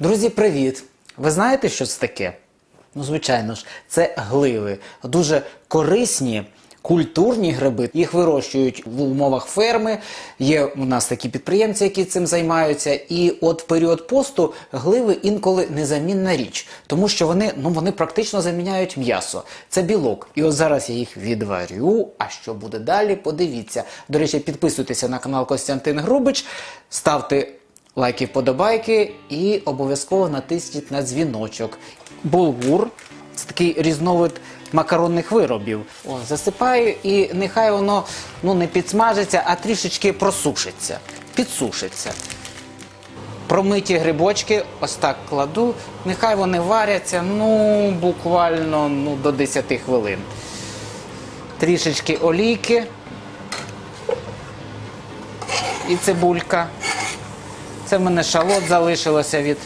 Друзі, привіт! Ви знаєте, що це таке? Ну, звичайно ж, це гливи. Дуже корисні, культурні гриби. Їх вирощують в умовах ферми. Є у нас такі підприємці, які цим займаються. І от в період посту гливи інколи незамінна річ, тому що вони, ну, вони практично заміняють м'ясо. Це білок. І от зараз я їх відварю. А що буде далі? Подивіться. До речі, підписуйтеся на канал Костянтин Грубич, ставте лайки, вподобайки і обов'язково натисніть на дзвіночок. Булгур це такий різновид макаронних виробів. О, засипаю і нехай воно ну, не підсмажиться, а трішечки просушиться, підсушиться. Промиті грибочки ось так кладу, нехай вони варяться ну, буквально ну, до 10 хвилин. Трішечки олійки і цибулька. Це в мене шалот залишилося від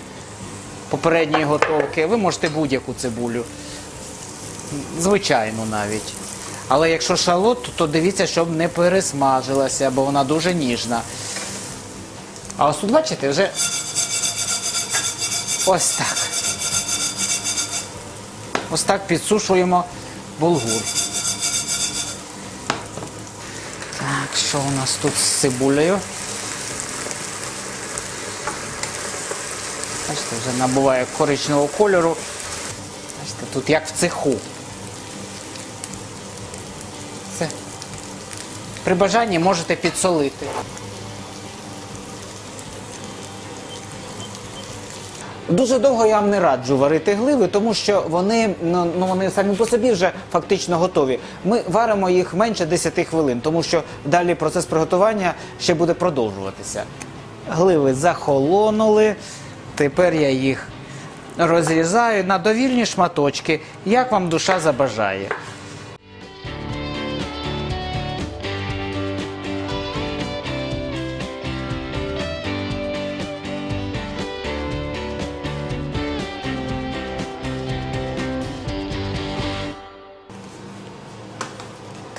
попередньої готовки. Ви можете будь-яку цибулю. Звичайну навіть. Але якщо шалот, то дивіться, щоб не пересмажилася, бо вона дуже ніжна. А ось тут, бачите, вже ось так. Ось так підсушуємо булгур. Так, що у нас тут з цибулею? Бачите, вже набуває коричневого кольору. Бачите, тут як в цеху. Все. При бажанні можете підсолити. Дуже довго я вам не раджу варити гливи, тому що вони, ну, ну, вони самі по собі вже фактично готові. Ми варимо їх менше 10 хвилин, тому що далі процес приготування ще буде продовжуватися. Гливи захолонули. Тепер я їх розрізаю на довільні шматочки, як вам душа забажає.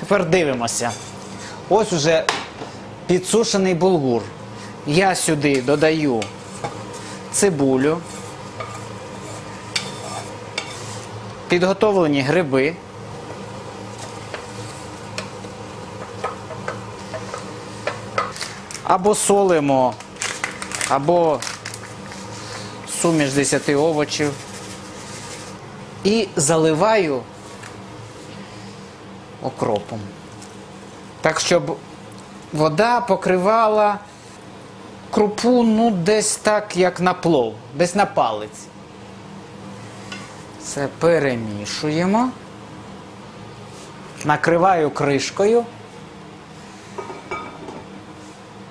Тепер дивимося. Ось уже підсушений булгур. Я сюди додаю цибулю, підготовлені гриби. Або солимо, або суміш 10 овочів. І заливаю окропом. Так, щоб вода покривала крупу, ну, десь так, як на плов, десь на палець. Це перемішуємо. Накриваю кришкою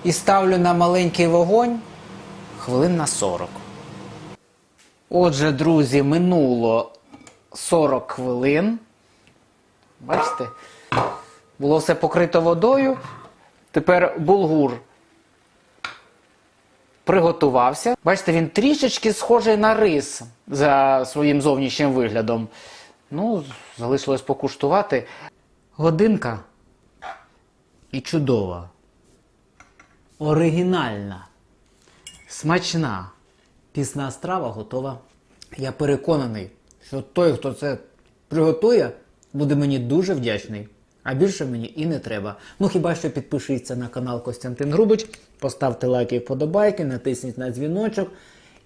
і ставлю на маленький вогонь хвилин на 40. Отже, друзі, минуло 40 хвилин. Бачите? Було все покрито водою. Тепер булгур приготувався. Бачите, він трішечки схожий на рис за своїм зовнішнім виглядом. Ну, залишилось покуштувати. Годинка і чудова. Оригінальна. Смачна. Пісна страва готова. Я переконаний, що той, хто це приготує, буде мені дуже вдячний. А більше мені і не треба. Ну хіба що підпишіться на канал Костянтин Грубич, поставте лайки і вподобайки, натисніть на дзвіночок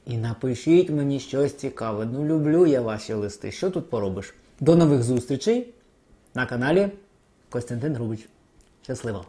і напишіть мені щось цікаве. Ну, люблю я ваші листи. Що тут поробиш? До нових зустрічей на каналі Костянтин Грубич. Щасливо!